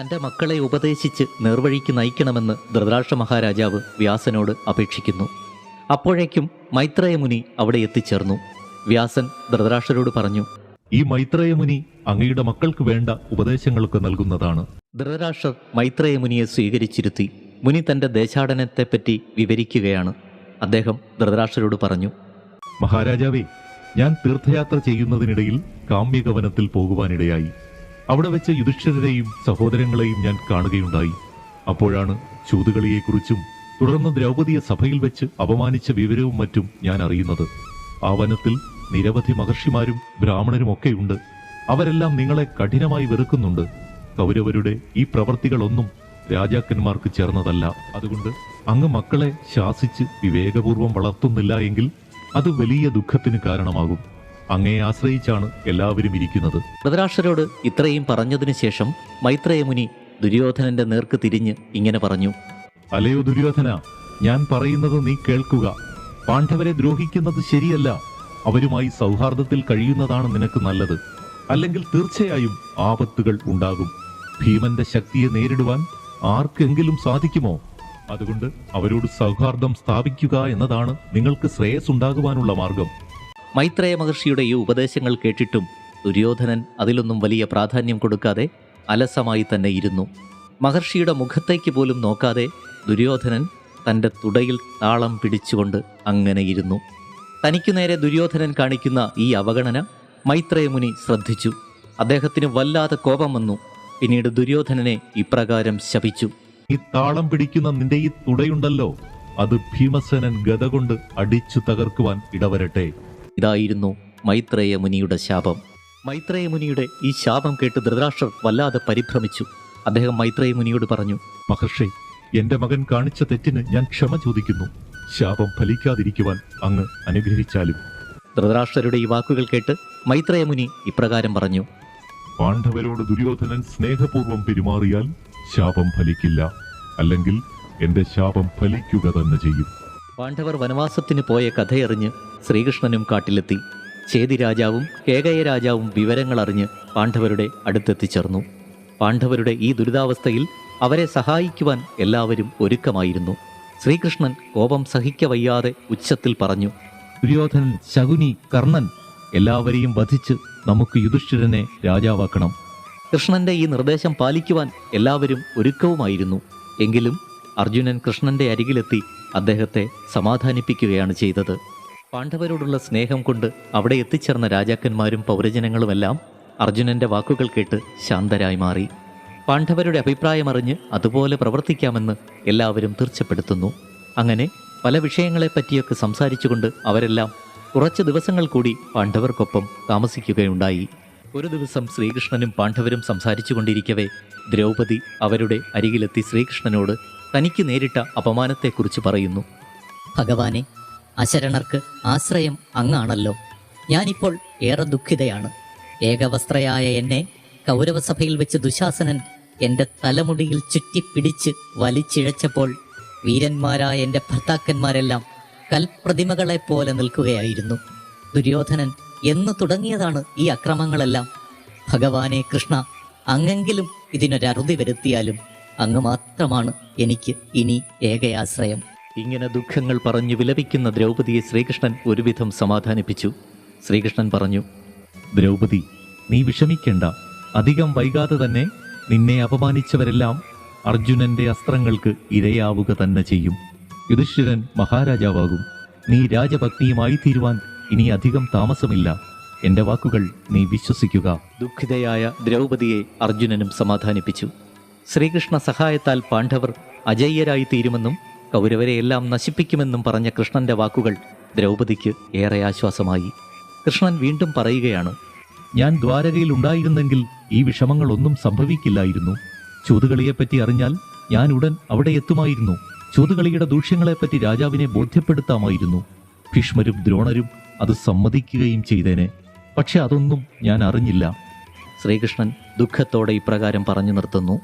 തന്റെ മക്കളെ ഉപദേശിച്ച് നേർവഴിക്ക് നയിക്കണമെന്ന് ധൃതരാഷ്ട്ര മഹാരാജാവ് വ്യാസനോട് അപേക്ഷിക്കുന്നു. അപ്പോഴേക്കും മൈത്രേയ മുനി അവിടെ എത്തിച്ചേർന്നു. വ്യാസൻ ധൃതരാഷ്ട്രരോട് പറഞ്ഞു ഈ മൈത്രേയ മുനി അങ്ങയുടെ മക്കൾക്ക് വേണ്ട ഉപദേശങ്ങളൊക്കെ നൽകുന്നതാണ്. ധൃതരാഷ്ട്രർ മൈത്രേയ മുനിയെ സ്വീകരിച്ചിരുത്തി. മുനി തന്റെ ദേശാടനത്തെപ്പറ്റി വിവരിക്കുകയാണ്. അദ്ദേഹം ധൃതരാഷ്ട്രരോട് പറഞ്ഞു മഹാരാജാവേ ഞാൻ തീർത്ഥയാത്ര ചെയ്യുന്നതിനിടയിൽ കാമ്യകവനത്തിൽ പോകുവാനിടയായി. അവിടെ വെച്ച് യുധിഷ്ഠിരരെയും സഹോദരങ്ങളെയും ഞാൻ കാണുകയുണ്ടായി. അപ്പോഴാണ് ചൂതുകളിയെക്കുറിച്ചും തുടർന്ന് ദ്രൗപദിയെ സഭയിൽ വെച്ച് അപമാനിച്ച വിവരവും മറ്റും ഞാൻ അറിയുന്നത്. ആ വനത്തിൽ നിരവധി മഹർഷിമാരും ബ്രാഹ്മണരും ഒക്കെയുണ്ട് അവരെല്ലാം നിങ്ങളെ കഠിനമായി വെറുക്കുന്നുണ്ട്. കൗരവരുടെ ഈ പ്രവർത്തികളൊന്നും രാജാക്കന്മാർക്ക് ചേർന്നതല്ല. അതുകൊണ്ട് അങ്ങ് മക്കളെ ശാസിച്ച് വിവേകപൂർവം വളർത്തുന്നില്ല എങ്കിൽ അത് വലിയ ദുഃഖത്തിന് കാരണമാകും. അങ്ങയെ ആശ്രയിച്ചാണ് എല്ലാവരും ഇരിക്കുന്നത്. ധൃതരാഷ്ട്രരോട് ഇത്രയും പറഞ്ഞതിനു ശേഷം മൈത്രേയമുനി ദുര്യോധനന്റെ നേർക്ക് തിരിഞ്ഞ് ഇങ്ങനെ പറഞ്ഞു. അലയോ ദുര്യോധന ഞാൻ പറയുന്നത് നീ കേൾക്കുക. പാണ്ഡവരെ ദ്രോഹിക്കുന്നത് ശരിയല്ല. അവരുമായി സൗഹാർദ്ദത്തിൽ കഴിയുന്നതാണ് നിനക്ക് നല്ലത്. അല്ലെങ്കിൽ തീർച്ചയായും ആപത്തുകൾ ഉണ്ടാകും. ഭീമന്റെ ശക്തിയെ നേരിടുവാൻ ആർക്കെങ്കിലും സാധിക്കുമോ? അതുകൊണ്ട് അവരോട് സൗഹാർദ്ദം സ്ഥാപിക്കുക എന്നതാണ് നിങ്ങൾക്ക് ശ്രേയസ് ഉണ്ടാകുവാനുള്ള മാർഗം. മൈത്രേയ മഹർഷിയുടെ ഈ ഉപദേശങ്ങൾ കേട്ടിട്ടും ദുര്യോധനൻ അതിലൊന്നും വലിയ പ്രാധാന്യം കൊടുക്കാതെ അലസമായി തന്നെ ഇരുന്നു. മഹർഷിയുടെ മുഖത്തേക്ക് പോലും നോക്കാതെ ദുര്യോധനൻ തന്റെ തുടയിൽ താളം പിടിച്ചുകൊണ്ട് അങ്ങനെ ഇരുന്നു. തനിക്കു നേരെ ദുര്യോധനൻ കാണിക്കുന്ന ഈ അവഗണന മൈത്രേയമുനി ശ്രദ്ധിച്ചു. അദ്ദേഹത്തിന് വല്ലാതെ കോപം വന്നു. പിന്നീട് ദുര്യോധനനെ ഇപ്രകാരം ശപിച്ചു. ഈ താളം പിടിക്കുന്ന നിന്റെ ഈ തുടയുണ്ടല്ലോ. അത് ഭീമസേനൻ ഗത കൊണ്ട് അടിച്ചു തകർക്കുവാൻ ഇടവരട്ടെ. ഇതായിരുന്നു മൈത്രേയ മുനിയുടെ ശാപം. മൈത്രേയ മുനിയുടെ ഈ ശാപം കേട്ട് ധൃതരാഷ്ട്രർ വല്ലാതെ പരിഭ്രമിച്ചു. അദ്ദേഹം മൈത്രേയ മുനിയോട് പറഞ്ഞു മഹർഷി എന്റെ മകൻ കാണിച്ച തെറ്റിന് ഞാൻ ക്ഷമ ചോദിക്കുന്നു. ശാപം ഫലിക്കാതിരിക്കുവാൻ അങ്ങ് അനുഗ്രഹിച്ചാലും. ധൃതരാഷ്ട്രരുടെ ഈ വാക്കുകൾ കേട്ട് മൈത്രേയ മുനി ഇപ്രകാരം പറഞ്ഞു പാണ്ഡവരോട് ദുര്യോധനൻ സ്നേഹപൂർവം പെരുമാറിയാൽ ശാപം ഫലിക്കില്ല. അല്ലെങ്കിൽ എന്റെ ശാപം ഫലിക്കുക തന്നെ ചെയ്യും. പാണ്ഡവർ വനവാസത്തിന് പോയ കഥയറിഞ്ഞ് ശ്രീകൃഷ്ണനും കാട്ടിലെത്തി. ചേതി രാജാവും കേകയ രാജാവും വിവരങ്ങൾ അറിഞ്ഞ് പാണ്ഡവരുടെ അടുത്തെത്തിച്ചേർന്നു. പാണ്ഡവരുടെ ഈ ദുരിതാവസ്ഥയിൽ അവരെ സഹായിക്കുവാൻ എല്ലാവരും ഒരുക്കമായിരുന്നു. ശ്രീകൃഷ്ണൻ കോപം സഹിക്കവയ്യാതെ ഉച്ചത്തിൽ പറഞ്ഞു ദുര്യോധനൻ ശകുനി കർണൻ എല്ലാവരെയും വധിച്ച് നമുക്ക് യുധിഷ്ഠിരനെ രാജാവാക്കണം. കൃഷ്ണന്റെ ഈ നിർദ്ദേശം പാലിക്കുവാൻ എല്ലാവരും ഒരുക്കവുമായിരുന്നു. എങ്കിലും അർജുനൻ കൃഷ്ണന്റെ അരികിലെത്തി അദ്ദേഹത്തെ സമാധാനിപ്പിക്കുകയാണ് ചെയ്തത്. പാണ്ഡവരോടുള്ള സ്നേഹം കൊണ്ട് അവിടെ എത്തിച്ചേർന്ന രാജാക്കന്മാരും പൗരജനങ്ങളുമെല്ലാം അർജുനന്റെ വാക്കുകൾ കേട്ട് ശാന്തരായി മാറി. പാണ്ഡവരുടെ അഭിപ്രായമറിഞ്ഞ് അതുപോലെ പ്രവർത്തിക്കാമെന്ന് എല്ലാവരും തീർച്ചപ്പെടുത്തുന്നു. അങ്ങനെ പല വിഷയങ്ങളെപ്പറ്റിയൊക്കെ സംസാരിച്ചുകൊണ്ട് അവരെല്ലാം കുറച്ച് ദിവസങ്ങൾ കൂടി പാണ്ഡവർക്കൊപ്പം താമസിക്കുകയുണ്ടായി. ഒരു ദിവസം ശ്രീകൃഷ്ണനും പാണ്ഡവരും സംസാരിച്ചുകൊണ്ടിരിക്കവേ ദ്രൗപദി അവരുടെ അരികിലെത്തി ശ്രീകൃഷ്ണനോട് തനിക്ക് നേരിട്ട അപമാനത്തെക്കുറിച്ച് പറയുന്നു. ഭഗവാനെ അശരണർക്ക് ആശ്രയം അങ്ങാണല്ലോ. ഞാനിപ്പോൾ ഏറെ ദുഃഖിതയാണ്. ഏകവസ്ത്രയായ എന്നെ കൗരവസഭയിൽ വെച്ച് ദുശാസനൻ എന്റെ തലമുടിയിൽ ചുറ്റിപ്പിടിച്ച് വലിച്ചിഴച്ചപ്പോൾ വീരന്മാരായ എന്റെ ഭർത്താക്കന്മാരെല്ലാം കൽപ്രതിമകളെ പോലെ നിൽക്കുകയായിരുന്നു. ദുര്യോധനൻ എന്ന് തുടങ്ങിയതാണ് ഈ അക്രമങ്ങളെല്ലാം. ഭഗവാനെ കൃഷ്ണ അങ്ങെങ്കിലും ഇതിനൊരറുതി വരുത്തിയാലും അങ്ങ് മാത്രമാണ് എനിക്ക് ഇനി ഏകയാശ്രയം. ഇങ്ങനെ ദുഃഖങ്ങൾ പറഞ്ഞു വിലപിക്കുന്ന ദ്രൗപദിയെ ശ്രീകൃഷ്ണൻ ഒരുവിധം സമാധാനിപ്പിച്ചു. ശ്രീകൃഷ്ണൻ പറഞ്ഞു ദ്രൗപദി നീ വിഷമിക്കേണ്ട. അധികം വൈകാതെ തന്നെ നിന്നെ അപമാനിച്ചവരെല്ലാം അർജുനന്റെ അസ്ത്രങ്ങൾക്ക് ഇരയാവുക തന്നെ ചെയ്യും. യുധിഷ്ഠിരൻ മഹാരാജാവാകും. നീ രാജഭക്തിയുമായി തീരുവാൻ ഇനി അധികം താമസമില്ല. എന്റെ വാക്കുകൾ നീ വിശ്വസിക്കുക. ദുഃഖിതയായ ദ്രൗപദിയെ അർജുനനും സമാധാനിപ്പിച്ചു. ശ്രീകൃഷ്ണ സഹായത്താൽ പാണ്ഡവർ അജയ്യരായി തീരുമെന്നും കൗരവരെയെല്ലാം നശിപ്പിക്കുമെന്നും പറഞ്ഞ കൃഷ്ണന്റെ വാക്കുകൾ ദ്രൗപദിക്ക് ഏറെ ആശ്വാസമായി. കൃഷ്ണൻ വീണ്ടും പറയുകയാണ് ഞാൻ ദ്വാരകയിൽ ഉണ്ടായിരുന്നെങ്കിൽ ഈ വിഷമങ്ങളൊന്നും സംഭവിക്കില്ലായിരുന്നു. ചൂതുകളിയെപ്പറ്റി അറിഞ്ഞാൽ ഞാൻ ഉടൻ അവിടെ എത്തുമായിരുന്നു. ചൂതുകളിയുടെ ദൂഷ്യങ്ങളെപ്പറ്റി രാജാവിനെ ബോധ്യപ്പെടുത്താമായിരുന്നു. ഭീഷ്മരും ദ്രോണരും അത് സമ്മതിക്കുകയും ചെയ്തേനെ. പക്ഷെ അതൊന്നും ഞാൻ അറിഞ്ഞില്ല. ശ്രീകൃഷ്ണൻ ദുഃഖത്തോടെ ഇപ്രകാരം പറഞ്ഞു നിർത്തുന്നു